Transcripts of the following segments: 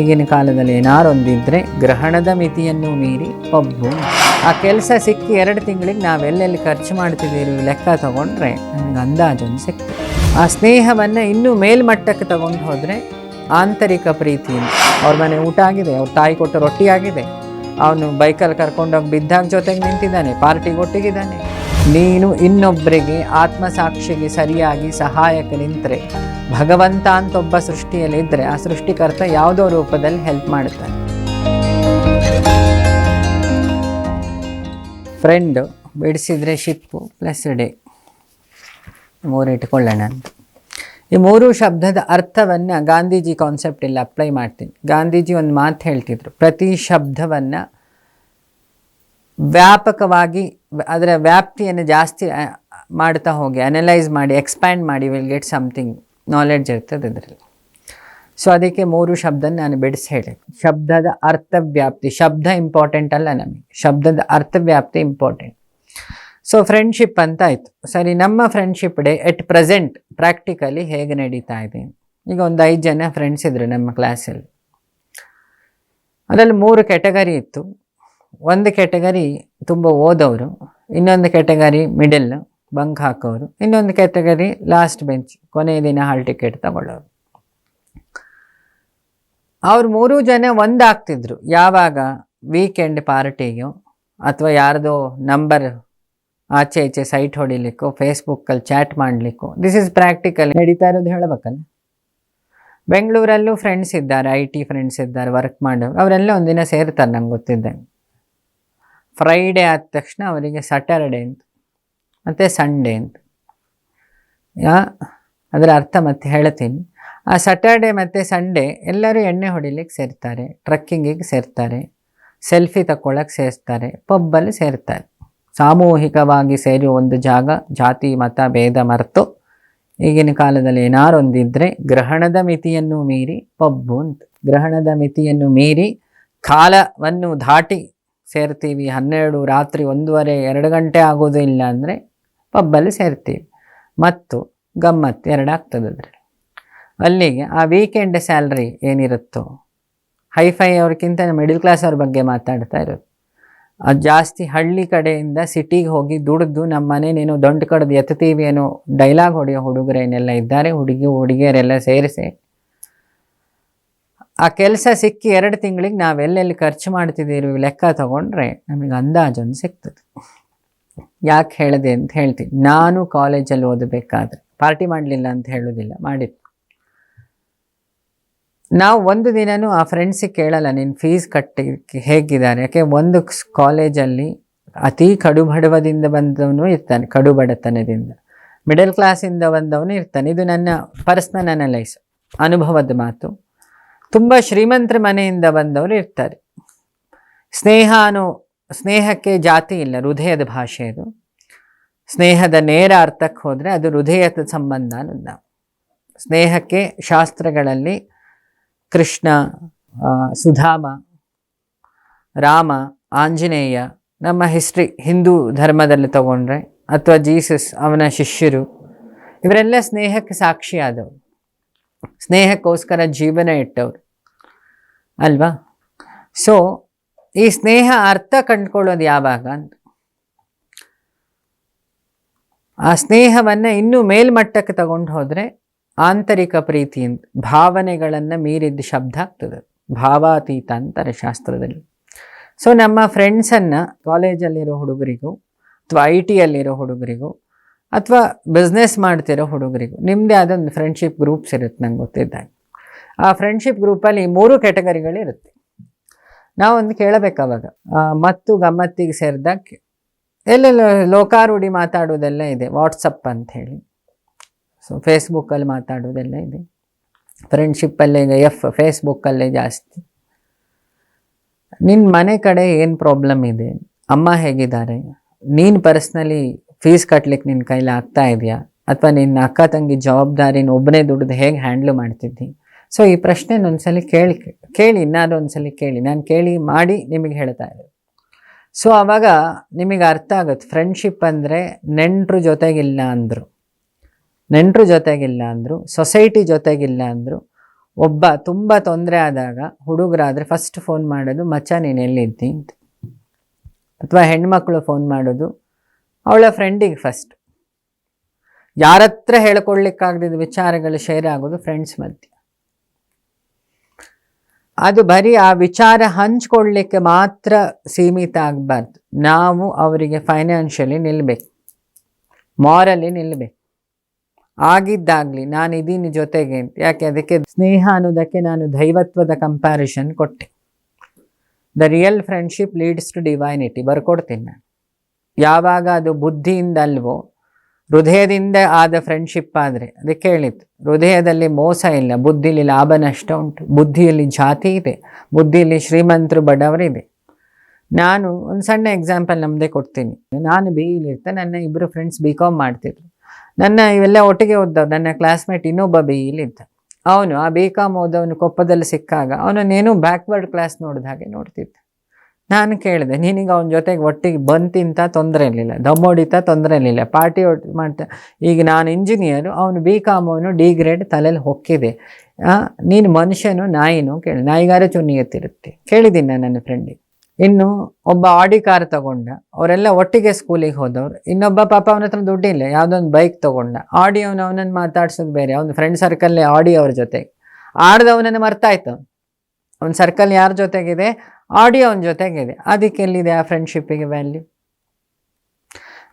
ಈಗಿನ ಕಾಲದಲ್ಲಿ ಏನಾರೊಂದಿದ್ರೆ ಗ್ರಹಣದ ಮಿತಿಯನ್ನು ಮೀರಿ ಪಬ್ಬು. ಆ ಕೆಲಸ ಸಿಕ್ಕಿ ಎರಡು ತಿಂಗಳಿಗೆ ನಾವು ಎಲ್ಲೆಲ್ಲಿ ಖರ್ಚು ಮಾಡ್ತಿದ್ದೀರಿ ಲೆಕ್ಕ ತಗೊಂಡ್ರೆ ನನಗೆ ಅಂದಾಜೊಂದು ಸಿಕ್ತು. ಆ ಸ್ನೇಹವನ್ನು ಇನ್ನೂ ಮೇಲ್ಮಟ್ಟಕ್ಕೆ ತಗೊಂಡು ಹೋದರೆ ಆಂತರಿಕ ಪ್ರೀತಿಯಿಂದ ಅವ್ರ ಮನೆ ಊಟ ಆಗಿದೆ, ಅವ್ರ ತಾಯಿ ಕೊಟ್ಟ ರೊಟ್ಟಿ ಆಗಿದೆ. ಅವನು ಬೈಕಲ್ಲಿ ಕರ್ಕೊಂಡೋಗಿ ಬಿದ್ದಾಗ ಜೊತೆಗೆ ನಿಂತಿದ್ದಾನೆ, ಪಾರ್ಟಿಗೆ ಒಟ್ಟಿಗಿದ್ದಾನೆ. ನೀನು ಇನ್ನೊಬ್ಬರಿಗೆ ಆತ್ಮಸಾಕ್ಷಿಗೆ ಸರಿಯಾಗಿ ಸಹಾಯಕ್ಕೆ ನಿಂತರೆ ಭಗವಂತ ಅಂತ ಒಬ್ಬ ಸೃಷ್ಟಿಯಲ್ಲಿ ಇದ್ದರೆ ಆ ಸೃಷ್ಟಿಕರ್ತ ಯಾವುದೋ ರೂಪದಲ್ಲಿ ಹೆಲ್ಪ್ ಮಾಡ್ತಾನೆ ಫ್ರೆಂಡ್ ಬಿಡಿಸಿದ್ರೆ ಶಿಪ್ಪು ಪ್ಲಸ್ ಡೇ ಮೂರು ಇಟ್ಕೊಳ್ಳೋಣ ಅಂತ. ಈ ಮೂರು ಶಬ್ದದ ಅರ್ಥವನ್ನು ಗಾಂಧೀಜಿ ಕಾನ್ಸೆಪ್ಟ್ ಇಲ್ಲಿ ಅಪ್ಲೈ ಮಾಡ್ತೀನಿ. ಗಾಂಧೀಜಿ ಒಂದು ಮಾತು ಹೇಳ್ತಿದ್ರು. ಪ್ರತಿ ಶಬ್ದವನ್ನು ವ್ಯಾಪಕವಾಗಿ ಅದರ ವ್ಯಾಪ್ತಿಯನ್ನು ಜಾಸ್ತಿ ಮಾಡ್ತಾ ಹೋಗಿ ಅನಲೈಸ್ ಮಾಡಿ ಎಕ್ಸ್ಪ್ಯಾಂಡ್ ಮಾಡಿ ವಿಲ್ ಗೆಟ್ ಸಮಥಿಂಗ್ ನಾಲೆಡ್ಜ್ ಇರ್ತದೆ ಅದರಲ್ಲಿ. ಸೊ ಅದಕ್ಕೆ ಮೂರು ಶಬ್ದ ನಾನು ಬಿಡಿಸಿ ಹೇಳಿ. ಶಬ್ದದ ಅರ್ಥವ್ಯಾಪ್ತಿ, ಶಬ್ದ ಇಂಪಾರ್ಟೆಂಟ್ ಅಲ್ಲ ನಮಗೆ. ಶಬ್ದದ ಅರ್ಥವ್ಯಾಪ್ತಿ ಇಂಪಾರ್ಟೆಂಟ್ ಸೊ ಫ್ರೆಂಡ್ಶಿಪ್ ಅಂತ ಆಯಿತು ಸರಿ, ನಮ್ಮ friendship day at present practically ಹೇಗೆ ನಡೀತಾ ಇದೆ? ಈಗ ಒಂದು ಐದು ಜನ ಫ್ರೆಂಡ್ಸ್ ಇದ್ರು ನಮ್ಮ ಕ್ಲಾಸಲ್ಲಿ ಅದರಲ್ಲಿ ಮೂರು ಕೆಟಗರಿ ಇತ್ತು. ಒಂದು ಕೆಟಗರಿ ತುಂಬ ಓದೋರು ಇನ್ನೊಂದು ಕೆಟಗರಿ ಮಿಡಲ್ ಬಂಕ್ ಹಾಕೋರು. ಇನ್ನೊಂದು ಕ್ಯಾಟಗರಿ ಲಾಸ್ಟ್ ಬೆಂಚ್ ಕೊನೆಯ ದಿನ ಹಾಲ್ ಟಿಕೆಟ್ ತಗೊಳ್ಳೋರು. ಅವ್ರು ಮೂರೂ ಜನ ಒಂದಾಗ್ತಿದ್ರು. ಯಾವಾಗ? ವೀಕೆಂಡ್ ಪಾರ್ಟಿಗೋ ಅಥವಾ ಯಾರ್ದೋ ನಂಬರ್ ಆಚೆ ಈಚೆ ಸೈಟ್ ಹೊಡಿಲಿಕ್ಕೋ ಫೇಸ್ಬುಕ್ಕಲ್ಲಿ ಚಾಟ್ ಮಾಡಲಿಕ್ಕೋ. ದಿಸ್ ಇಸ್ ಪ್ರಾಕ್ಟಿಕಲ್ ನಡೀತಾ ಇರೋದು ಹೇಳಬೇಕಲ್ಲ. ಬೆಂಗಳೂರಲ್ಲೂ ಫ್ರೆಂಡ್ಸ್ ಇದ್ದಾರೆ ಐ ಟಿ ಫ್ರೆಂಡ್ಸ್ ಇದ್ದಾರೆ ವರ್ಕ್ ಮಾಡೋರು. ಅವರೆಲ್ಲ ಒಂದಿನ ಸೇರ್ತಾರೆ ನಂಗೆ ಗೊತ್ತಿದ್ದಂಗೆ. ಫ್ರೈಡೇ ಆದ ತಕ್ಷಣ ಅವರಿಗೆ ಸ್ಯಾಟರ್ಡೆ ಅಂತ. ಮತ್ತು ಸಂಡೇ ಅಂತ. ಅದರ ಅರ್ಥ ಮತ್ತೆ ಹೇಳ್ತೀನಿ. ಆ ಸಟರ್ಡೆ ಮತ್ತು ಸಂಡೇ ಎಲ್ಲರೂ ಎಣ್ಣೆ ಹೊಡಿಲಿಕ್ಕೆ ಸೇರ್ತಾರೆ ಟ್ರಕ್ಕಿಂಗಿಗೆ ಸೇರ್ತಾರೆ ಸೆಲ್ಫಿ ತಗೊಳ್ಳೋಕೆ ಸೇರ್ತಾರೆ ಪಬ್ಬಲ್ಲಿ ಸೇರ್ತಾರೆ. ಸಾಮೂಹಿಕವಾಗಿ ಸೇರಿ ಒಂದು ಜಾಗ, ಜಾತಿ, ಮತ, ಭೇದ, ಮರೆತು ಈಗಿನ ಕಾಲದಲ್ಲಿ ಏನಾರೊಂದಿದ್ದರೆ ಗ್ರಹಣದ ಮಿತಿಯನ್ನು ಮೀರಿ ಪಬ್ಬು ಅಂತ. ಗ್ರಹಣದ ಮಿತಿಯನ್ನು ಮೀರಿ ಕಾಲವನ್ನು ದಾಟಿ ಸೇರ್ತೀವಿ. ಹನ್ನೆರಡು, ರಾತ್ರಿ ಒಂದೂವರೆ, ಎರಡು ಗಂಟೆ ಆಗೋದು ಇಲ್ಲ ಅಂದರೆ ಪಬ್ಬಲ್ಲಿ ಸೇರ್ತೀವಿ. ಮತ್ತು ಗಮ್ಮತ್ತು ಎರಡಾಗ್ತದೆ ಅದರಲ್ಲಿ. ಅಲ್ಲಿಗೆ ಆ ವೀಕೆಂಡ್ ಸ್ಯಾಲ್ರಿ ಏನಿರುತ್ತೋ ಹೈಫೈ ಅವ್ರಿಗಿಂತ ಮಿಡಿಲ್ ಕ್ಲಾಸ್ ಅವ್ರ ಬಗ್ಗೆ ಮಾತಾಡ್ತಾ ಇರೋದು. ಅದು ಜಾಸ್ತಿ ಹಳ್ಳಿ ಕಡೆಯಿಂದ ಸಿಟಿಗೆ ಹೋಗಿ ದುಡಿದು ನಮ್ಮ ಮನೇನೇನೋ ದೊಡ್ಡ ಕಡ್ದು ಎತ್ತೀವಿ ಏನೋ ಡೈಲಾಗ್ ಹೊಡೆಯೋ ಹುಡುಗರೇನೆಲ್ಲ ಇದ್ದಾರೆ, ಹುಡುಗಿ, ಹುಡುಗಿಯರೆಲ್ಲ ಸೇರಿಸಿ. ಆ ಕೆಲಸ ಸಿಕ್ಕಿ ಎರಡು ತಿಂಗಳಿಗೆ ನಾವೆಲ್ಲೆಲ್ಲಿ ಖರ್ಚು ಮಾಡ್ತಿದ್ದೀವಿ ಲೆಕ್ಕ ತಗೊಂಡ್ರೆ ನಮಗೆ ಅಂದಾಜೊಂದು ಸಿಗ್ತದೆ. ಯಾಕೆ ಹೇಳಿದೆ ಅಂತ ಹೇಳ್ತೀನಿ. ನಾನು ಕಾಲೇಜಲ್ಲಿ ಓದಬೇಕಾದ್ರೆ, ಪಾರ್ಟಿ ಮಾಡಲಿಲ್ಲ ಅಂತ ಹೇಳೋದಿಲ್ಲ ಮಾಡಿತ್ತು ನಾವು ಒಂದು ದಿನನೂ ಆ ಫ್ರೆಂಡ್ಸಿಗೆ ಕೇಳಲ್ಲ ನಿನ್ನ ಫೀಸ್ ಕಟ್ಟಿ ಹೇಗಿದ್ದಾರೆ? ಯಾಕೆ ಒಂದು ಕಾಲೇಜಲ್ಲಿ ಅತಿ ಕಡು ಬಡವದಿಂದ ಬಂದವನು ಇರ್ತಾನೆ ಕಡು ಬಡತನದಿಂದ ಮಿಡಲ್ ಕ್ಲಾಸಿಂದ ಬಂದವನು ಇರ್ತಾನೆ. ಇದು ನನ್ನ ಪರ್ಸ್ನಲ್ ಅನಲೈಸ್ ಅನುಭವದ ಮಾತು. ತುಂಬ ಶ್ರೀಮಂತರ ಮನೆಯಿಂದ ಬಂದವರು ಇರ್ತಾರೆ. ಸ್ನೇಹ ಅನ್ನೋ ಸ್ನೇಹಕ್ಕೆ ಜಾತಿ ಇಲ್ಲ, ಹೃದಯದ ಭಾಷೆ ಅದು ಸ್ನೇಹದ ನೇರ ಅರ್ಥಕ್ಕೆ ಹೋದರೆ ಅದು ಹೃದಯದ ಸಂಬಂಧ ಅನ್ನೋದು. ಸ್ನೇಹಕ್ಕೆ ಶಾಸ್ತ್ರಗಳಲ್ಲಿ ಕೃಷ್ಣ ಸುಧಾಮ, ರಾಮ, ಆಂಜನೇಯ, ನಮ್ಮ ಹಿಸ್ಟ್ರಿ, ಹಿಂದೂ ಧರ್ಮದಲ್ಲಿ ತಗೊಂಡ್ರೆ, ಅಥವಾ ಜೀಸಸ್, ಅವನ ಶಿಷ್ಯರು, ಇವರೆಲ್ಲ ಸ್ನೇಹಕ್ಕೆ ಸಾಕ್ಷಿಯಾದವರು ಸ್ನೇಹಕ್ಕೋಸ್ಕರ ಜೀವನ ಇಟ್ಟವರು. ಅಲ್ವಾ? ಸೊ ಈ ಸ್ನೇಹ ಅರ್ಥ ಕಂಡುಕೊಳ್ಳೋದು ಯಾವಾಗ ಅಂತ. ಆ ಸ್ನೇಹವನ್ನು ಇನ್ನೂ ಮೇಲ್ಮಟ್ಟಕ್ಕೆ ತಗೊಂಡು ಹೋದರೆ ಆಂತರಿಕ ಪ್ರೀತಿಯಿಂದ ಭಾವನೆಗಳನ್ನು ಮೀರಿದ ಶಬ್ದ ಆಗ್ತದೆ. ಭಾವಾತೀತ ಅಂತಾರೆ ಶಾಸ್ತ್ರದಲ್ಲಿ ಸೊ ನಮ್ಮ ಫ್ರೆಂಡ್ಸನ್ನು ಕಾಲೇಜಲ್ಲಿರೋ ಹುಡುಗರಿಗೂ, ಅಥವಾ ಐ ಟಿಯಲ್ಲಿರೋ ಹುಡುಗರಿಗೂ, ಅಥವಾ ಬಿಸ್ನೆಸ್ ಮಾಡ್ತಿರೋ ಹುಡುಗರಿಗೂ ನಿಮ್ಮದೇ ಆದೊಂದು ಫ್ರೆಂಡ್ಶಿಪ್ ಗ್ರೂಪ್ಸ್ ಇರುತ್ತೆ ನಂಗೆ ಗೊತ್ತಿದ್ದಾಗ. ಆ ಫ್ರೆಂಡ್ಶಿಪ್ ಗ್ರೂಪಲ್ಲಿ ಮೂರು ಕೆಟಗರಿಗಳಿರುತ್ತೆ ನಾವೊಂದು ಕೇಳಬೇಕು ಅವಾಗ. ಆ, ಮತ್ತು ಗಮ್ಮತ್ತಿಗೆ ಸೇರಿದಾಗ ಎಲ್ಲೆಲ್ಲ ಲೋಕಾರೂಢಿ ಮಾತಾಡೋದೆಲ್ಲ ಇದೆ. ವಾಟ್ಸಪ್ ಅಂತ ಹೇಳಿ. ಸೊ ಫೇಸ್ಬುಕ್ಕಲ್ಲಿ ಮಾತಾಡೋದೆಲ್ಲ ಇದೆ. ಫ್ರೆಂಡ್ಶಿಪ್ಪಲ್ಲೇ ಈಗ ಎಫ್ ಫೇಸ್ಬುಕ್ಕಲ್ಲೇ ಜಾಸ್ತಿ. ನಿನ್ನ ಮನೆ ಕಡೆ ಏನು ಪ್ರಾಬ್ಲಮ್ ಇದೆ? ಅಮ್ಮ ಹೇಗಿದ್ದಾರೆ? ನೀನು ಪರ್ಸ್ನಲಿ ಫೀಸ್ ಕಟ್ಲಿಕ್ಕೆ ನಿನ್ನ ಕೈಲಿ ಆಗ್ತಾ ಇದೆಯಾ? ಅಥವಾ ನಿನ್ನ ಅಕ್ಕ ತಂಗಿ ಜವಾಬ್ದಾರಿನ ಒಬ್ಬನೇ ದುಡ್ದು ಹೇಗೆ ಹ್ಯಾಂಡ್ಲ್ ಮಾಡ್ತಿದ್ದಿ? ಸೊ ಈ ಪ್ರಶ್ನೆ ಒಂದ್ಸಲಿ ಕೇಳಿ ಕೇಳಿ ನಾನು ಒಂದ್ಸಲ ಕೇಳಿ. ನಾನು ಕೇಳಿ ಮಾಡಿ ನಿಮಗೆ ಹೇಳ್ತಾ ಇದ್ದೆ ಸೊ ಆವಾಗ ನಿಮಗೆ ಅರ್ಥ ಆಗುತ್ತೆ. ಫ್ರೆಂಡ್ಶಿಪ್ ಅಂದರೆ ನೆಂಟರು ಜೊತೆಗಿಲ್ಲ ಅಂದರು. ನೆಂಟರು ಜೊತೆಗಿಲ್ಲ ಅಂದರು. ಸೊಸೈಟಿ ಜೊತೆಗಿಲ್ಲ ಅಂದರು. ಒಬ್ಬ ತುಂಬ ತೊಂದರೆ ಆದಾಗ ಹುಡುಗರಾದರೆ ಫಸ್ಟ್ ಫೋನ್ ಮಾಡೋದು, ಮಚ್ಚ, ನೀನು ಎಲ್ಲಿದ್ದಿ? ಅಂತ. ಅಥವಾ ಹೆಣ್ಮಕ್ಳು ಫೋನ್ ಮಾಡೋದು, ಅವಳ ಫ್ರೆಂಡಿಗೆ ಫಸ್ಟ್ ಯಾರತ್ರ ಹೇಳ್ಕೊಳ್ಲಿಕ್ಕಾಗದಿದ್ದ ವಿಚಾರಗಳು ಶೇರ್ ಆಗೋದು ಫ್ರೆಂಡ್ಸ್ ಮಧ್ಯೆ. ಅದು ಬರೀ ಆ ವಿಚಾರ ಹಂಚ್ಕೊಳ್ಲಿಕ್ಕೆ ಮಾತ್ರ ಸೀಮಿತ ಆಗಬಾರ್ದು. ನಾವು ಅವರಿಗೆ ಫೈನಾನ್ಷಿಯಲಿ ನಿಲ್ಲಬೇಕು ಮಾರಲಿ ನಿಲ್ಲಬೇಕು ಆಗಿದ್ದಾಗಲಿ ನಾನು ಇದೀನಿ ಜೊತೆಗೆ ಯಾಕೆ ಅದಕ್ಕೆ ಸ್ನೇಹ ಅನ್ನೋದಕ್ಕೆ ನಾನು ದೈವತ್ವದ ಕಂಪ್ಯಾರಿಷನ್ ಕೊಟ್ಟೆ. The real friendship leads to divinity ಬರ್ಕೊಡ್ತೀನಿ ನಾನು. ಯಾವಾಗ ಅದು ಬುದ್ಧಿಯಿಂದ ಅಲ್ವೋ ಹೃದಯದಿಂದ ಆದ ಫ್ರೆಂಡ್ಶಿಪ್ ಆದರೆ ಅದಕ್ಕೆ ಹೇಳಿತ್ತು ಹೃದಯದಲ್ಲಿ ಮೋಸ ಇಲ್ಲ, ಬುದ್ಧಿಲಿ ಲಾಭ ನಷ್ಟ ಉಂಟು, ಬುದ್ಧಿಯಲ್ಲಿ ಜಾತಿ ಇದೆ ಬುದ್ಧಿಯಲ್ಲಿ ಶ್ರೀಮಂತರು ಬಡವರಿದೆ. ನಾನು ಒಂದು ಸಣ್ಣ ಎಕ್ಸಾಂಪಲ್ ನಮ್ಮದೇ ಕೊಡ್ತೀನಿ. ನಾನು ಬಿ ಇಲ್ಲಿರ್ತೆ ನನ್ನ ಇಬ್ಬರು ಫ್ರೆಂಡ್ಸ್ ಬಿ ಕಾಮ್ ಮಾಡ್ತಿದ್ರು. ನನ್ನ ಇವೆಲ್ಲ ಒಟ್ಟಿಗೆ ಓದ್ದವ್ರು, ನನ್ನ ಕ್ಲಾಸ್ಮೇಟ್ ಇನ್ನೊಬ್ಬ ಬಿ ಇಲ್ಲಿದ್ದ ಅವನು ಆ ಬಿ ಕಾಮ್ ಓದವನು ಕೊಪ್ಪದಲ್ಲಿ ಸಿಕ್ಕಾಗ, ಅವನನ್ನೇನು ಬ್ಯಾಕ್ವರ್ಡ್ ಕ್ಲಾಸ್ ನೋಡಿದ ಹಾಗೆ ನೋಡ್ತಿದ್ದ. ನಾನು ಕೇಳಿದೆ, ನಿನಗೆ ಅವನ ಜೊತೆಗೆ ಒಟ್ಟಿಗೆ ಬಂತಿಂತ ತೊಂದರೆ ಇರಲಿಲ್ಲ ಹೊಡಿತಾ ತೊಂದರೆ ಇರಲಿಲ್ಲ, ಪಾರ್ಟಿ ಒಟ್ಟು ಮಾಡ್ತಾ, ಈಗ ನಾನು ಇಂಜಿನಿಯರು ಅವನು ಬಿ ಕಾಮ್ ಅವನು ಡಿ ಗ್ರೇಡ್ ತಲೆಯಲ್ಲಿ ಹೊಕ್ಕಿದೆ. ನೀನು ಮನುಷ್ಯನು, ನಾಯಿನೂ ಕೇಳಿ ನಾಯಿಗಾರ ಚುನ್ನಿ ಎತ್ತಿರುತ್ತೆ. ಕೇಳಿದ್ದೀನಿ ನಾನು ನನ್ನ ಫ್ರೆಂಡಿಗೆ ಇನ್ನು ಒಬ್ಬ ಆಡಿ ಕಾರ್ ತಗೊಂಡ, ಅವರೆಲ್ಲ ಒಟ್ಟಿಗೆ ಸ್ಕೂಲಿಗೆ ಹೋದವ್ರು. ಇನ್ನೊಬ್ಬ ಪಾಪ ಅವನ ಹತ್ರ ದುಡ್ಡಿಲ್ಲ, ಯಾವುದೊಂದು ಬೈಕ್ ತಗೊಂಡ. ಆಡಿ ಅವನು ಅವನನ್ನು ಮಾತಾಡ್ಸೋದು ಬೇರೆ, ಅವ್ನ ಫ್ರೆಂಡ್ ಸರ್ಕಲ್ಲೇ ಆಡಿ ಅವ್ರ ಜೊತೆಗೆ. ಆಡ್ದವನನ್ನು ಮರ್ತಾಯ್ತು ಅವ್ನ ಸರ್ಕಲ್ ಯಾರ ಜೊತೆಗಿದೆ? ಆಡಿಯೋ ಅವನ ಜೊತೆಗಿದೆ. ಅದಕ್ಕೆ ಎಲ್ಲಿದೆ ಆ ಫ್ರೆಂಡ್ಶಿಪ್ಪಿಗೆ ವ್ಯಾಲ್ಯೂ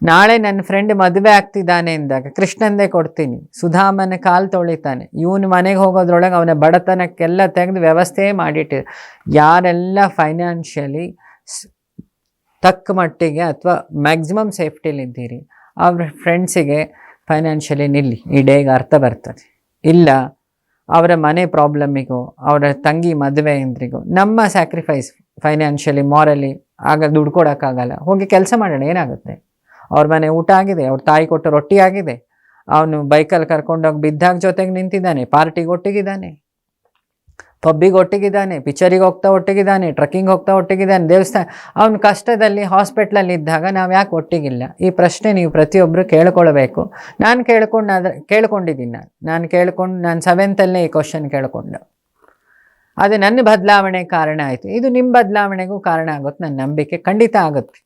ನಾಳೆ ನನ್ನ ಫ್ರೆಂಡ್ ಮದುವೆ ಆಗ್ತಿದ್ದಾನೆ ಎಂದಾಗ ಕೃಷ್ಣಂದೇ ಕೊಡ್ತೀನಿ. ಸುಧಾಮನ ಕಾಲು ತೊಳಿತಾನೆ. ಇವನು ಮನೆಗೆ ಹೋಗೋದ್ರೊಳಗೆ ಅವನ ಬಡತನಕ್ಕೆಲ್ಲ ತೆಗೆದು ವ್ಯವಸ್ಥೆ ಮಾಡಿಟ್ಟಿದೆ ಯಾರೆಲ್ಲ ಫೈನಾನ್ಷಿಯಲಿ ತಕ್ಕ ಮಟ್ಟಿಗೆ ಅಥವಾ ಮ್ಯಾಕ್ಸಿಮಮ್ ಸೇಫ್ಟಿಲಿದ್ದೀರಿ ಅವ್ರ ಫ್ರೆಂಡ್ಸಿಗೆ ಫೈನಾನ್ಷಿಯಲಿ ನಿಲ್ಲಿ. ಈ ಡೇಗೆ ಅರ್ಥ ಬರ್ತದೆ. ಇಲ್ಲ ಅವರ ಮನೆ ಪ್ರಾಬ್ಲಮ್ಮಿಗೂ, ಅವರ ತಂಗಿ ಮದುವೆ ಅಂದ್ರಿಗೂ ನಮ್ಮ ಸ್ಯಾಕ್ರಿಫೈಸ್ ಫೈನಾನ್ಷಿಯಲಿ ಮಾರಲಿ ಆಗ ದುಡ್ಡು ಕೊಡೋಕ್ಕಾಗಲ್ಲ. ಹೋಗಿ ಕೆಲಸ ಮಾಡೋಣ, ಏನಾಗುತ್ತೆ? ಅವ್ರ ಮನೆ ಊಟ ಆಗಿದೆ, ಅವ್ರ ತಾಯಿ ಕೊಟ್ಟ ರೊಟ್ಟಿ ಆಗಿದೆ, ಅವನು ಬೈಕಲ್ಲಿ ಕರ್ಕೊಂಡೋಗಿ ಬಿದ್ದಾಗ ಜೊತೆಗೆ ನಿಂತಿದ್ದಾನೆ ಪಾರ್ಟಿಗೆ ಒಟ್ಟಿಗಿದ್ದಾನೆ. ಪಬ್ಬಿಗೆ ಒಟ್ಟಿಗಿದ್ದಾನೆ ಪಿಕ್ಚರಿಗೆ ಹೋಗ್ತಾ ಒಟ್ಟಿಗಿದ್ದಾನೆ, ಟ್ರಕ್ಕಿಂಗ್ ಹೋಗ್ತಾ ಒಟ್ಟಿಗಿದ್ದಾನೆ, ದೇವಸ್ಥಾನ. ಅವನ ಕಷ್ಟದಲ್ಲಿ ಹಾಸ್ಪಿಟ್ಲಲ್ಲಿ ಇದ್ದಾಗ ನಾವು ಯಾಕೆ ಒಟ್ಟಿಗಿಲ್ಲ? ಈ ಪ್ರಶ್ನೆ ನೀವು ಪ್ರತಿಯೊಬ್ಬರು ಕೇಳ್ಕೊಳ್ಬೇಕು. ನಾನು ಕೇಳ್ಕೊಂಡು ಅದ್ರ ಕೇಳ್ಕೊಂಡಿದ್ದೀನಿ ನಾನು. ನಾನು ಕೇಳ್ಕೊಂಡು, ನಾನು ಸೆವೆಂತಲ್ಲೇ ಈ ಕ್ವಶನ್ ಕೇಳ್ಕೊಂಡು. ಅದು ನನ್ನ ಬದಲಾವಣೆ ಕಾರಣ ಆಯಿತು. ಇದು ನಿಮ್ಮ ಬದಲಾವಣೆಗೂ ಕಾರಣ ಆಗುತ್ತೆ, ನನ್ನ ನಂಬಿಕೆ ಖಂಡಿತ ಆಗುತ್ತೆ.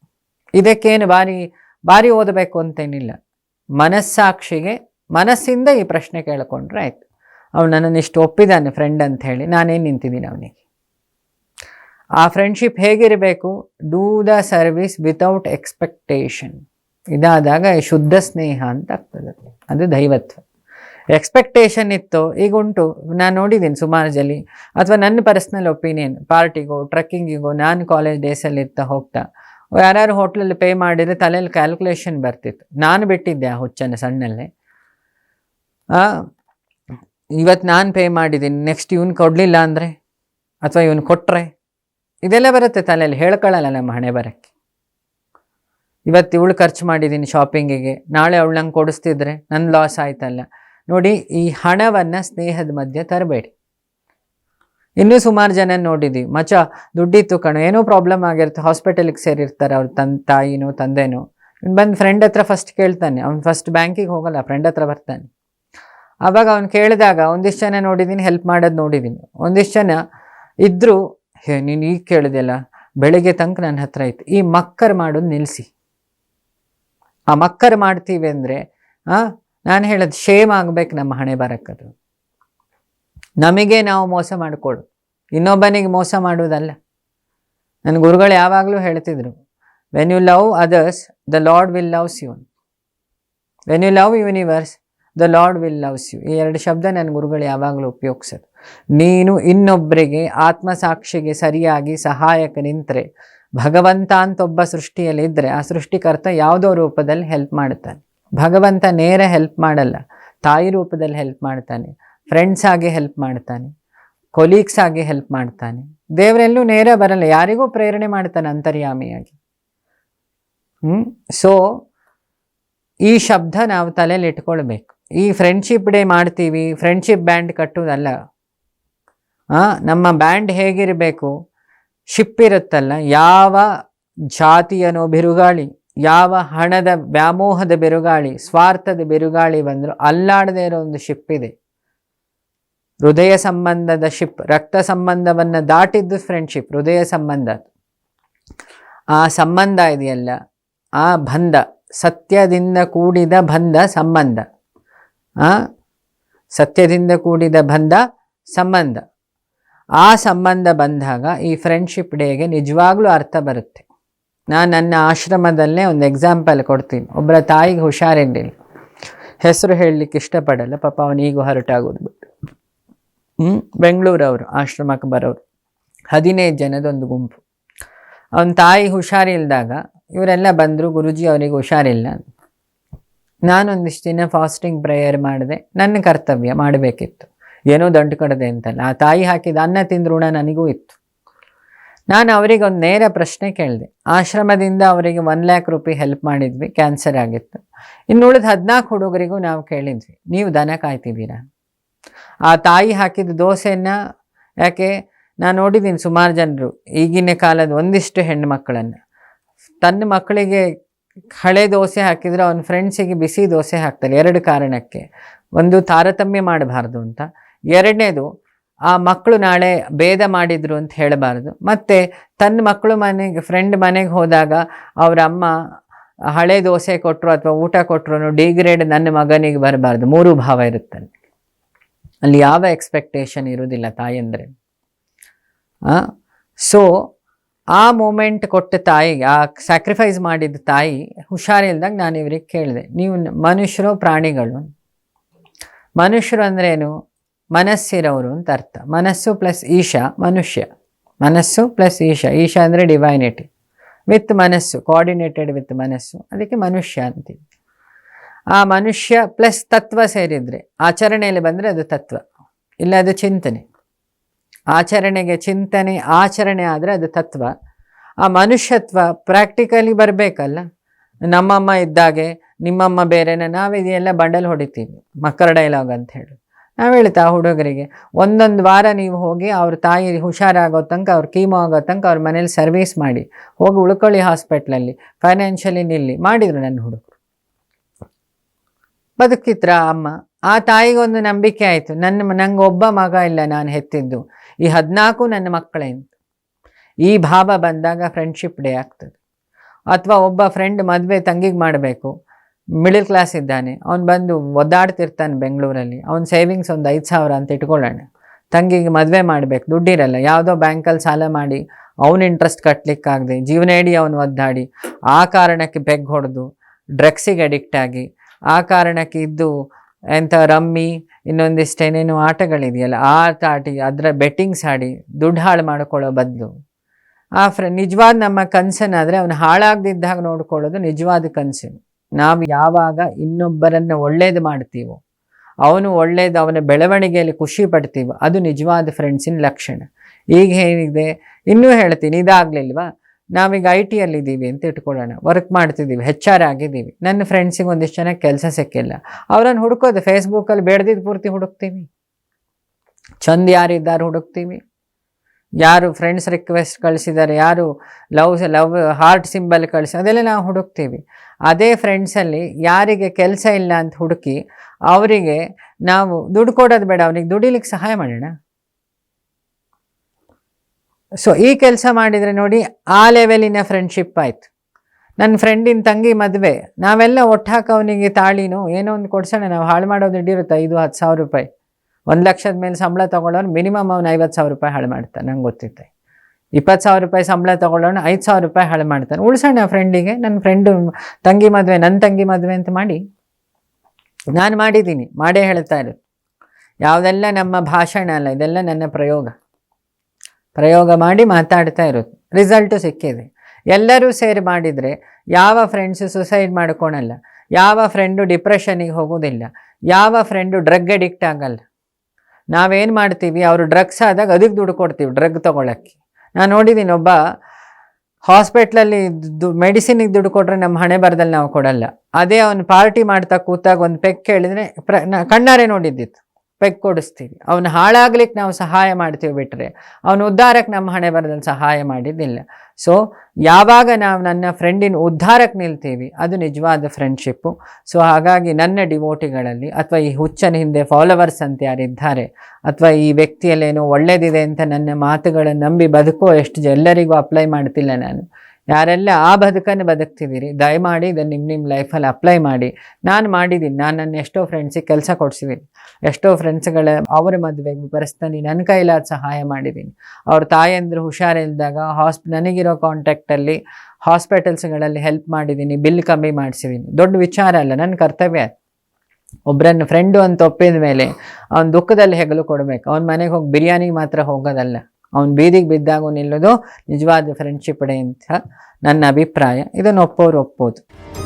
ಇದಕ್ಕೇನು ಭಾರಿ ಭಾರಿ ಓದಬೇಕು ಅಂತೇನಿಲ್ಲ. ಮನಸ್ಸಾಕ್ಷಿಗೆ, ಮನಸ್ಸಿಂದ ಈ ಪ್ರಶ್ನೆ ಕೇಳಿಕೊಂಡ್ರೆ ಆಯ್ತು. ಅವ್ನು ನನ್ನನ್ನು ಇಷ್ಟು ಒಪ್ಪಿದ್ದಾನೆ ಫ್ರೆಂಡ್ ಅಂತ ಹೇಳಿ. ನಾನೇನು ನಿಂತಿದ್ದೀನಿ ಅವನಿಗೆ? ಆ ಫ್ರೆಂಡ್ಶಿಪ್ ಹೇಗಿರಬೇಕು? Do the service without expectation ಇದಾದಾಗ ಶುದ್ಧ ಸ್ನೇಹ ಅಂತ ಆಗ್ತದೆ. ಅದು ದೈವತ್ವ. ಎಕ್ಸ್ಪೆಕ್ಟೇಷನ್ ಇತ್ತು ಈಗ ಉಂಟು ನಾನು ನೋಡಿದ್ದೀನಿ ಸುಮಾರು ಜಲ್ಲಿ ಅಥವಾ ನನ್ನ ಪರ್ಸ್ನಲ್ ಒಪಿನಿಯನ್ ಪಾರ್ಟಿಗೋ ಟ್ರಕ್ಕಿಂಗಿಗೋ ನಾನು ಕಾಲೇಜ್ ಡೇಸಲ್ಲಿ ಇರ್ತಾ ಹೋಗ್ತಾ. ಯಾರ್ಯಾರು ಹೋಟ್ಲಲ್ಲಿ ಪೇ ಮಾಡಿದರೆ ತಲೆಯಲ್ಲಿ ಕ್ಯಾಲ್ಕುಲೇಷನ್ ಬರ್ತಿತ್ತು. ನಾನು ಬಿಟ್ಟಿದ್ದೆ ಆ ಹುಚ್ಚನ್ನು ಸಣ್ಣಲ್ಲೇ. ಇವತ್ತು ನಾನು ಪೇ ಮಾಡಿದ್ದೀನಿ ನೆಕ್ಸ್ಟ್ ಇವನು ಕೊಡಲಿಲ್ಲ ಅಂದರೆ? ಅಥವಾ ಇವನು ಕೊಟ್ಟರೆ ಇದೆಲ್ಲ ಬರುತ್ತೆ ತಲೆಯಲ್ಲಿ ಹೇಳ್ಕೊಳ್ಳಲ್ಲ ನಮ್ಮ ಹಣೆ ಬರೋಕ್ಕೆ. ಇವತ್ತು ಇವಳು ಖರ್ಚು ಮಾಡಿದ್ದೀನಿ ಶಾಪಿಂಗಿಗೆ ನಾಳೆ ಅವಳು ನಂಗೆ ಕೊಡಿಸ್ತಿದ್ರೆ ನನ್ನ ಲಾಸ್ ಆಯ್ತಲ್ಲ. ನೋಡಿ, ಈ ಹಣವನ್ನು ಸ್ನೇಹದ ಮಧ್ಯೆ ತರಬೇಡಿ. ಇನ್ನೂ ಸುಮಾರು ಜನ ನೋಡಿದ್ದೀವಿ ಮಚ ದುಡ್ಡಿತ್ತು ಕಣೋ, ಏನೋ ಪ್ರಾಬ್ಲಮ್ ಆಗಿರುತ್ತೆ ಹಾಸ್ಪಿಟಲಿಗೆ ಸೇರಿರ್ತಾರೆ ಅವ್ರ ತನ್ನ ತಾಯಿನೋ, ತಂದೆನೋ. ಬಂದು ಫ್ರೆಂಡ್ ಹತ್ರ ಫಸ್ಟ್ ಕೇಳ್ತಾನೆ, ಅವ್ನು ಫಸ್ಟ್ ಬ್ಯಾಂಕಿಗೆ ಹೋಗಲ್ಲ ಫ್ರೆಂಡ್ ಹತ್ರ ಬರ್ತಾನೆ. ಆವಾಗ ಅವ್ನು ಕೇಳಿದಾಗ, ಒಂದಿಷ್ಟು ಜನ ನೋಡಿದ್ದೀನಿ ಹೆಲ್ಪ್ ಮಾಡೋದು ನೋಡಿದ್ದೀನಿ ಒಂದಿಷ್ಟು ಜನ ಇದ್ದರೂ ಹೇ, ನೀನು ಈಗ ಕೇಳಿದೆಲ್ಲ ಬೆಳಿಗ್ಗೆ ತನಕ ನನ್ನ ಹತ್ರ ಇತ್ತು. ಈ ಮಕ್ಕರ್ ಮಾಡೋದು ನಿಲ್ಲಿಸಿ ಆ ಮಕ್ಕರ್ ಮಾಡ್ತೀವಿ ಅಂದರೆ ನಾನು ಹೇಳೋದು ಶೇಮ್ ಆಗ್ಬೇಕು ನಮ್ಮ ಹಣೆ ಬರಕ್ಕದು. ನಮಗೆ ನಾವು ಮೋಸ ಮಾಡಿಕೊಡು. ಇನ್ನೊಬ್ಬನಿಗೆ ಮೋಸ ಮಾಡುವುದಲ್ಲ ನನ್ನ ಗುರುಗಳು ಯಾವಾಗಲೂ ಹೇಳ್ತಿದ್ರು when you love others the lord will loves you when you love universe the lord will loves you ಈ ಎರಡು ಶಬ್ದ ನನ್ನ ಗುರುಗಳು ಯಾವಾಗಲೂ ಉಪಯೋಗಿಸೋದು. ನೀನು ಇನ್ನೊಬ್ಬರಿಗೆ ಆತ್ಮಸಾಕ್ಷಿಗೆ ಸರಿಯಾಗಿ ಸಹಾಯಕ ನಿಂತರೆ, ಭಗವಂತ ಅಂತ ಒಬ್ಬ ಸೃಷ್ಟಿಯಲ್ಲಿ ಇದ್ದರೆ ಆ ಸೃಷ್ಟಿಕರ್ತ ಯಾವುದೋ ರೂಪದಲ್ಲಿ ಹೆಲ್ಪ್ ಮಾಡ್ತಾನೆ ಭಗವಂತ ನೇರ ಹೆಲ್ಪ್ ಮಾಡಲ್ಲ, ತಾಯಿ ರೂಪದಲ್ಲಿ ಹೆಲ್ಪ್ ಮಾಡ್ತಾನೆ ಫ್ರೆಂಡ್ಸ್ ಆಗಿ ಹೆಲ್ಪ್ ಮಾಡ್ತಾನೆ ಕೊಲೀಗ್ಸ್ ಆಗಿ ಹೆಲ್ಪ್ ಮಾಡ್ತಾನೆ ದೇವರೆಲ್ಲೂ ನೇರ ಬರಲ್ಲ, ಯಾರಿಗೂ ಪ್ರೇರಣೆ ಮಾಡ್ತಾನೆ ಅಂತರ್ಯಾಮಿಯಾಗಿ. ಹ್ಞೂ ಸೊ ಈ ಶಬ್ದ ನಾವು ತಲೆಯಲ್ಲಿ ಇಟ್ಕೊಳ್ಬೇಕು. ಈ ಫ್ರೆಂಡ್ಶಿಪ್ ಡೇ ಮಾಡ್ತೀವಿ ಫ್ರೆಂಡ್ಶಿಪ್ ಬ್ಯಾಂಡ್ ಕಟ್ಟುವುದಲ್ಲ ಆ, ನಮ್ಮ ಬ್ಯಾಂಡ್ ಹೇಗಿರಬೇಕು? ಶಿಪ್ ಇರುತ್ತಲ್ಲ ಯಾವ ಜಾತಿಯನೋ ಬಿರುಗಾಳಿ ಯಾವ ಹಣದ ವ್ಯಾಮೋಹದ ಬಿರುಗಾಳಿ ಸ್ವಾರ್ಥದ ಬಿರುಗಾಳಿ ಬಂದರೂ ಅಲ್ಲಾಡದೇ ಇರೋ ಒಂದು ಶಿಪ್ ಇದೆ. ಹೃದಯ ಸಂಬಂಧದ ಶಿಪ್ ರಕ್ತ ಸಂಬಂಧವನ್ನು ದಾಟಿದ್ದು ಫ್ರೆಂಡ್ಶಿಪ್ ಹೃದಯ ಸಂಬಂಧ ಆ ಸಂಬಂಧ ಇದೆಯಲ್ಲ ಆ ಬಂಧ ಸತ್ಯದಿಂದ ಕೂಡಿದ ಬಂಧ ಸಂಬಂಧ. ಸತ್ಯದಿಂದ ಕೂಡಿದ ಬಂಧ ಸಂಬಂಧ. ಆ ಸಂಬಂಧ ಬಂದಾಗ ಈ ಫ್ರೆಂಡ್ಶಿಪ್ ಡೇಗೆ ನಿಜವಾಗ್ಲೂ ಅರ್ಥ ಬರುತ್ತೆ. ನಾನು ನನ್ನ ಆಶ್ರಮದಲ್ಲೇ ಒಂದು ಎಕ್ಸಾಂಪಲ್ ಕೊಡ್ತೀನಿ. ಒಬ್ಬರ ತಾಯಿಗೆ ಹುಷಾರಿರಲಿಲ್ಲ. ಹೆಸರು ಹೇಳಲಿಕ್ಕೆ ಇಷ್ಟಪಡಲ್ಲ. ಪಾಪ ಅವನಿಗೂ ಹೊರಟಾಗೋದು ಬಿಟ್ಟು. ಹ್ಞೂ ಬೆಂಗಳೂರವರು, ಆಶ್ರಮಕ್ಕೆ ಬರೋರು. ಹದಿನೈದು ಜನದೊಂದು ಗುಂಪು. ಅವನ ತಾಯಿ ಹುಷಾರಿಲ್ದಾಗ ಇವರೆಲ್ಲ ಬಂದರು, ಗುರುಜಿ ಅವನಿಗೆ ಹುಷಾರಿಲ್ಲ ನಾನೊಂದಿಷ್ಟು ದಿನ ಫಾಸ್ಟಿಂಗ್ ಪ್ರೇಯರ್ ಮಾಡಿದೆ. ನನ್ನ ಕರ್ತವ್ಯ ಮಾಡಬೇಕಿತ್ತು. ಏನೋ ದಂಟು ಕಡದೆ ಅಂತಲ್ಲ. ಆ ತಾಯಿ ಹಾಕಿದ ಅನ್ನ ಋಣ ನನಗೂ ಇತ್ತು. ನಾನು ಅವರಿಗೆ ಒಂದು ನೇರ ಪ್ರಶ್ನೆ ಕೇಳಿದೆ. ಆಶ್ರಮದಿಂದ ಅವರಿಗೆ ಒನ್ ಲ್ಯಾಕ್ ರೂಪಿ ಹೆಲ್ಪ್ ಮಾಡಿದ್ವಿ. ಕ್ಯಾನ್ಸರ್ ಆಗಿತ್ತು. ಇನ್ನು ಉಳಿದ ಹದಿನಾಲ್ಕು ಹುಡುಗರಿಗೂ ನಾವು ಕೇಳಿದ್ವಿ. ನೀವು ದನ ಕಾಯ್ತಿದ್ದೀರಾ? ಆ ತಾಯಿ ಹಾಕಿದ ದೋಸೆನ ಯಾಕೆ? ನಾನು ನೋಡಿದ್ದೀನಿ ಸುಮಾರು ಜನರು. ಈಗಿನ ಕಾಲದ ಒಂದಿಷ್ಟು ಹೆಣ್ಣು ಮಕ್ಕಳನ್ನು. ತನ್ನ ಮಕ್ಕಳಿಗೆ ಹಳೆ ದೋಸೆ ಹಾಕಿದರೆ ಅವನ ಫ್ರೆಂಡ್ಸಿಗೆ ಬಿಸಿ ದೋಸೆ ಹಾಕ್ತಾರೆ, ಎರಡು ಕಾರಣಕ್ಕೆ. ಒಂದು ತಾರತಮ್ಯ ಮಾಡಬಾರ್ದು ಅಂತ. ಎರಡನೇದು, ಆ ಮಕ್ಕಳು ನಾಳೆ ಭೇದ ಮಾಡಿದರು ಅಂತ ಹೇಳಬಾರ್ದು. ಮತ್ತು ತನ್ನ ಮಕ್ಕಳು ಮನೆಗೆ ಫ್ರೆಂಡ್ ಮನೆಗೆ ಹೋದಾಗ ಅವರ ಅಮ್ಮ ಹಳೆ ದೋಸೆ ಕೊಟ್ಟರು ಅಥವಾ ಊಟ ಕೊಟ್ಟರು ಡಿಗ್ರೇಡ್ ನನ್ನ ಮಗನಿಗೆ ಬರಬಾರ್ದು. ಮೂರು ಭಾವ ಇರುತ್ತೆ ಅಲ್ಲಿ. ಅಲ್ಲಿ ಯಾವ ಎಕ್ಸ್ಪೆಕ್ಟೇಷನ್ ಇರೋದಿಲ್ಲ ತಾಯಂದರೆ. ಸೊ ಆ ಮೂಮೆಂಟ್ ಕೊಟ್ಟ ತಾಯಿ, ಆ ಸ್ಯಾಕ್ರಿಫೈಸ್ ಮಾಡಿದ ತಾಯಿ ಹುಷಾರಿಲ್ದಾಗ ನಾನು ಇವ್ರಿಗೆ ಕೇಳಿದೆ. ನೀವು ಮನುಷ್ಯರು ಪ್ರಾಣಿಗಳು. ಮನುಷ್ಯರು ಅಂದ್ರೇನು ಮನಸ್ಸಿರೋರು ಅಂತ ಅರ್ಥ. ಮನಸ್ಸು ಪ್ಲಸ್ ಈಶಾ, ಮನುಷ್ಯ. ಮನಸ್ಸು ಪ್ಲಸ್ ಈಶಾ. ಈಶಾ ಅಂದರೆ ಡಿವೈನಿಟಿ ವಿತ್ ಮನಸ್ಸು ಕೋಆರ್ಡಿನೇಟೆಡ್ ವಿತ್ ಮನಸ್ಸು. ಅದಕ್ಕೆ ಮನುಷ್ಯ ಅಂತೀವಿ. ಆ ಮನುಷ್ಯ ಪ್ಲಸ್ ತತ್ವ ಸೇರಿದರೆ, ಆಚರಣೆಯಲ್ಲಿ ಬಂದರೆ ಅದು ತತ್ವ. ಇಲ್ಲ ಅದು ಚಿಂತನೆ. ಆಚರಣೆಗೆ ಚಿಂತನೆ, ಆಚರಣೆ ಆದರೆ ಅದು ತತ್ವ. ಆ ಮನುಷ್ಯತ್ವ ಪ್ರಾಕ್ಟಿಕಲಿ ಬರಬೇಕಲ್ಲ. ನಮ್ಮಮ್ಮ ಇದ್ದಾಗೆ, ನಿಮ್ಮಮ್ಮ ಬೇರೆನ ನಾವಿದೆಲ್ಲ ಬಂಡಲ್ ಹೊಡಿತೀವಿ, ಮಕ್ಕಳ ಡೈಲಾಗ್ ಅಂತ ಹೇಳಿ. ನಾವು ಹೇಳ್ತಾ ಹುಡುಗರಿಗೆ, ಒಂದೊಂದು ವಾರ ನೀವು ಹೋಗಿ ಅವ್ರ ತಾಯಿ ಹುಷಾರಾಗೋ ತನಕ, ಅವ್ರ ಕೀಮೋ ಆಗೋ ತನಕ ಅವ್ರ ಮನೇಲಿ ಸರ್ವಿಸ್ ಮಾಡಿ. ಹೋಗಿ ಉಳ್ಕೊಳ್ಳಿ ಹಾಸ್ಪಿಟ್ಲಲ್ಲಿ ಫೈನಾನ್ಷಿಯಲಿ ನಿಲ್ಲಿ, ಮಾಡಿದರು ನನ್ನ ಹುಡುಗರು. ಬದುಕಿತ್ರ ಅಮ್ಮ. ಆ ತಾಯಿಗೊಂದು ನಂಬಿಕೆ ಆಯಿತು. ನನ್ನ, ನಂಗೆ ಒಬ್ಬ ಮಗ ಇಲ್ಲ ನಾನು ಹೆತ್ತಿದ್ದು. ಈ ಹದಿನಾಲ್ಕು ನನ್ನ ಮಕ್ಕಳೇ ಈ ಭಾವ ಬಂದಾಗ ಫ್ರೆಂಡ್ಶಿಪ್ ಡೇ ಆಗ್ತದೆ. ಅಥವಾ ಒಬ್ಬ ಫ್ರೆಂಡ್ ಮದುವೆ ತಂಗಿಗೆ ಮಾಡಬೇಕು. ಮಿಡಲ್ ಕ್ಲಾಸ್ ಇದ್ದಾನೆ. ಅವ್ನು ಬಂದು ಒದ್ದಾಡ್ತಿರ್ತಾನೆ ಬೆಂಗಳೂರಲ್ಲಿ. ಅವ್ನ ಸೇವಿಂಗ್ಸ್ ಒಂದು ಐದು ಸಾವಿರ ಅಂತ ಇಟ್ಕೊಳ್ಳೋಣ. ತಂಗಿಗೆ ಮದುವೆ ಮಾಡಬೇಕು. ದುಡ್ಡಿರಲ್ಲ. ಯಾವುದೋ ಬ್ಯಾಂಕಲ್ಲಿ ಸಾಲ ಮಾಡಿ ಅವನ ಇಂಟ್ರೆಸ್ಟ್ ಕಟ್ಟಲಿಕ್ಕಾಗದೆ ಜೀವನ ಇಡಿ ಅವನು ಒದ್ದಾಡಿ ಆ ಕಾರಣಕ್ಕೆ ಬೆಗ್ ಹೊಡೆದು ಡ್ರಗ್ಸಿಗೆ ಅಡಿಕ್ಟ್ ಆಗಿ ಆ ಕಾರಣಕ್ಕೆ ಇದ್ದು ಎಂಥ ರಮ್ಮಿ ಇನ್ನೊಂದಿಷ್ಟೇನೇನು ಆಟಗಳಿದೆಯಲ್ಲ, ಆ ಆಡಿ ಅದರ ಬೆಟ್ಟಿಂಗ್ಸ್ ಆಡಿ ದುಡ್ಡು ಹಾಳು ಮಾಡ್ಕೊಳ್ಳೋ ಬದಲು. ಆ ಫ್ರ, ನಿಜವಾದ ನಮ್ಮ ಕನಸನ್ನಾದರೆ ಅವನು ಹಾಳಾಗದಿದ್ದಾಗ ನೋಡ್ಕೊಳ್ಳೋದು ನಿಜವಾದ ಕನಸು. ನಾವು ಯಾವಾಗ ಇನ್ನೊಬ್ಬರನ್ನು ಒಳ್ಳೇದು ಮಾಡ್ತೀವೋ, ಅವನು ಒಳ್ಳೇದು ಅವನ ಬೆಳವಣಿಗೆಯಲ್ಲಿ ಖುಷಿ ಪಡ್ತೀವೋ, ಅದು ನಿಜವಾದ ಫ್ರೆಂಡ್ಸಿನ ಲಕ್ಷಣ. ಈಗ ಏನಿದೆ ಇನ್ನೂ ಹೇಳ್ತೀನಿ, ಇದಾಗಲಿಲ್ವಾ? ನಾವೀಗ ಐ ಟಿಯಲ್ಲಿದ್ದೀವಿ ಅಂತ ಇಟ್ಕೊಳ್ಳೋಣ. ವರ್ಕ್ ಮಾಡ್ತಿದ್ದೀವಿ ಹೆಚ್ ಆರ್ ಆಗಿದ್ದೀವಿ. ನನ್ನ ಫ್ರೆಂಡ್ಸಿಗೆ ಒಂದಿಷ್ಟು ಜನ ಕೆಲಸ ಸಿಕ್ಕಿಲ್ಲ. ಅವರನ್ನು ಹುಡುಕೋದು ಫೇಸ್ಬುಕ್ಕಲ್ಲಿ ಬೇಡ್ದಿದ್ದು ಪೂರ್ತಿ ಹುಡುಕ್ತೀವಿ ಚಂದ ಯಾರಿದ್ದಾರೆ ಹುಡುಕ್ತೀವಿ ಯಾರು ಫ್ರೆಂಡ್ಸ್ ರಿಕ್ವೆಸ್ಟ್ ಕಳಿಸಿದ್ದಾರೆ, ಯಾರು ಲವ್ ಲವ್ ಹಾರ್ಟ್ ಸಿಂಬಲ್ ಕಳಿಸಿ, ಅದೆಲ್ಲ ನಾವು ಹುಡುಕ್ತೀವಿ. ಅದೇ ಫ್ರೆಂಡ್ಸಲ್ಲಿ ಯಾರಿಗೆ ಕೆಲಸ ಇಲ್ಲ ಅಂತ ಹುಡುಕಿ, ಅವರಿಗೆ ನಾವು ದುಡ್ಡು ಕೊಡೋದು ಬೇಡ, ಅವ್ರಿಗೆ ದುಡಿಲಿಕ್ಕೆ ಸಹಾಯ ಮಾಡೋಣ. ಸೊ ಈ ಕೆಲಸ ಮಾಡಿದರೆ ನೋಡಿ ಆ ಲೆವೆಲಿನ ಫ್ರೆಂಡ್ಶಿಪ್ ಆಯಿತು. ನನ್ನ ಫ್ರೆಂಡಿನ ತಂಗಿ ಮದುವೆ. ನಾವೆಲ್ಲ ಒಟ್ಟಾಕ ಅವನಿಗೆ ತಾಳಿನೋ, ಏನೋ ಒಂದು ಕೊಡ್ಸೋಣ, ನಾವು ಹಾಳು ಮಾಡೋದು ದುಡ್ಡಿರುತ್ತೆ ಐದು, ಹತ್ತು ಸಾವಿರ ರೂಪಾಯಿ. ಒಂದು ಲಕ್ಷದ ಮೇಲೆ ಸಂಬಳ ತೊಗೊಳ್ಳೋನು ಮಿನಿಮಮ್ ಅವ್ನು ಐವತ್ತು ಸಾವಿರ ರೂಪಾಯಿ ಹಾಳು ಮಾಡ್ತಾನೆ, ನಂಗೆ ಗೊತ್ತಿತ್ತೆ. ಇಪ್ಪತ್ತು ಸಾವಿರ ರೂಪಾಯಿ ಸಂಬಳ ತೊಗೊಳ್ಳೋನು ಐದು ಸಾವಿರ ರೂಪಾಯಿ ಹಾಳು ಮಾಡ್ತಾನೆ. ಉಳ್ಸೋಣ ಫ್ರೆಂಡಿಗೆ ನನ್ನ ಫ್ರೆಂಡು ತಂಗಿ ಮದುವೆ ನನ್ನ ತಂಗಿ ಮದುವೆ ಅಂತ ಮಾಡಿ. ನಾನು ಮಾಡಿದ್ದೀನಿ ಮಾಡೇ ಹೇಳ್ತಾ ಇರೋದು. ಯಾವುದೆಲ್ಲ ನಮ್ಮ ಭಾಷಣ ಅಲ್ಲ, ಇದೆಲ್ಲ ನನ್ನ ಪ್ರಯೋಗ. ಪ್ರಯೋಗ ಮಾಡಿ ಮಾತಾಡ್ತಾ ಇರೋದು. ರಿಸಲ್ಟು ಸಿಕ್ಕಿದೆ. ಎಲ್ಲರೂ ಸೇರಿ ಮಾಡಿದರೆ ಯಾವ ಫ್ರೆಂಡ್ಸು ಸುಸೈಡ್ ಮಾಡ್ಕೊಳಲ್ಲ. ಯಾವ ಫ್ರೆಂಡು ಡಿಪ್ರೆಷನಿಗೆ ಹೋಗೋದಿಲ್ಲ. ಯಾವ ಫ್ರೆಂಡು ಡ್ರಗ್ ಅಡಿಕ್ಟ್ ಆಗಲ್ಲ. ನಾವೇನು ಮಾಡ್ತೀವಿ? ಅವರು ಡ್ರಗ್ಸ್ ಆದಾಗ ಅದಕ್ಕೆ ದುಡ್ಡು ಕೊಡ್ತೀವಿ ಡ್ರಗ್ ತೊಗೊಳಕ್ಕೆ. ನಾನು ನೋಡಿದ್ದೀನಿ ಒಬ್ಬ ಹಾಸ್ಪಿಟ್ಲಲ್ಲಿ ದು ಮೆಡಿಸಿನಿಗೆ ದುಡ್ಡು ಕೊಟ್ಟರೆ ನಮ್ಮ ಹಣೆ ಬರದಲ್ಲಿ ನಾವು ಕೊಡಲ್ಲ. ಅದೇ ಅವನು ಪಾರ್ಟಿ ಮಾಡ್ತಾ ಕೂತಾಗ ಒಂದು ಪೆಕ್ ಹೇಳಿದರೆ ಪ್ರ ಕಣ್ಣಾರೆ ನೋಡಿದ್ದಿತ್ತು. ಕೊಡಿಸ್ತೀವಿ ಅವನು ಹಾಳಾಗ್ಲಿಕ್ಕೆ ನಾವು ಸಹಾಯ ಮಾಡ್ತೀವಿ ಬಿಟ್ಟರೆ ಅವನು ಉದ್ಧಾರಕ್ಕೆ ನಮ್ಮ ಹಣೆ ಬರದಲ್ಲಿ ಸಹಾಯ ಮಾಡಿದ್ದಿಲ್ಲ. ಸೊ ಯಾವಾಗ ನಾವು ನನ್ನ ಫ್ರೆಂಡಿನ ಉದ್ಧಾರಕ್ಕೆ ನಿಲ್ತೀವಿ, ಅದು ನಿಜವಾದ ಫ್ರೆಂಡ್ಶಿಪ್ಪು ಸೊ ಹಾಗಾಗಿ ನನ್ನ ಡಿವೋಟಿಗಳಲ್ಲಿ ಅಥವಾ ಈ ಹುಚ್ಚನ ಹಿಂದೆ ಫಾಲೋವರ್ಸ್ ಅಂತ ಯಾರಿದ್ದಾರೆ, ಅಥವಾ ಈ ವ್ಯಕ್ತಿಯಲ್ಲೇನೋ ಒಳ್ಳೇದಿದೆ ಅಂತ ನನ್ನ ಮಾತುಗಳನ್ನು ನಂಬಿ ಬದುಕೋ ಎಷ್ಟು ಎಲ್ಲರಿಗೂ ಅಪ್ಲೈ ಮಾಡ್ತಿಲ್ಲ ನಾನು. ಯಾರೆಲ್ಲ ಆ ಬದುಕನ್ನು ಬದುಕ್ತಿದ್ದೀರಿ, ದಯಮಾಡಿ ಇದನ್ನು ನಿಮ್ಮ ನಿಮ್ಮ ಲೈಫಲ್ಲಿ ಅಪ್ಲೈ ಮಾಡಿ. ನಾನು ಮಾಡಿದ್ದೀನಿ, ನಾನು ನನ್ನ ಎಷ್ಟೋ ಫ್ರೆಂಡ್ಸಿಗೆ ಕೆಲಸ ಕೊಡಿಸಿದ್ದೀನಿ. ಎಷ್ಟೋ ಫ್ರೆಂಡ್ಸ್ಗಳ ಅವರ ಮದುವೆಗೆ ಪರಿಸ್ಥಿತಿ ನನ್ನ ಕೈಲಾದ ಸಹಾಯ ಮಾಡಿದ್ದೀನಿ. ಅವ್ರ ತಾಯಂದರು ಹುಷಾರಿಲ್ದಾಗ ಹಾಸ್ಪ್ ನನಗಿರೋ ಕಾಂಟ್ಯಾಕ್ಟಲ್ಲಿ ಹಾಸ್ಪಿಟಲ್ಸ್ಗಳಲ್ಲಿ ಹೆಲ್ಪ್ ಮಾಡಿದ್ದೀನಿ ಬಿಲ್ ಕಮ್ಮಿ ಮಾಡಿಸಿದ್ದೀನಿ. ದೊಡ್ಡ ವಿಚಾರ ಅಲ್ಲ, ನನ್ನ ಕರ್ತವ್ಯ ಒಬ್ಬರನ್ನು ಫ್ರೆಂಡು ಅಂತ ಒಪ್ಪಿದ ಮೇಲೆ ಅವ್ನ ದುಃಖದಲ್ಲಿ ಹೆಗಲು ಕೊಡಬೇಕು. ಅವ್ನ ಮನೆಗೆ ಹೋಗಿ ಬಿರಿಯಾನಿಗೆ ಮಾತ್ರ ಹೋಗೋದಲ್ಲ. ಅವ್ನು ಬೀದಿಗೆ ಬಿದ್ದಾಗ ನಿಲ್ಲೋದು ನಿಜವಾದ ಫ್ರೆಂಡ್ಶಿಪ್ ಡೇ ಅಂತ ನನ್ನ ಅಭಿಪ್ರಾಯ. ಇದನ್ನು ಒಪ್ಪೋರು ಒಪ್ಪೋದು.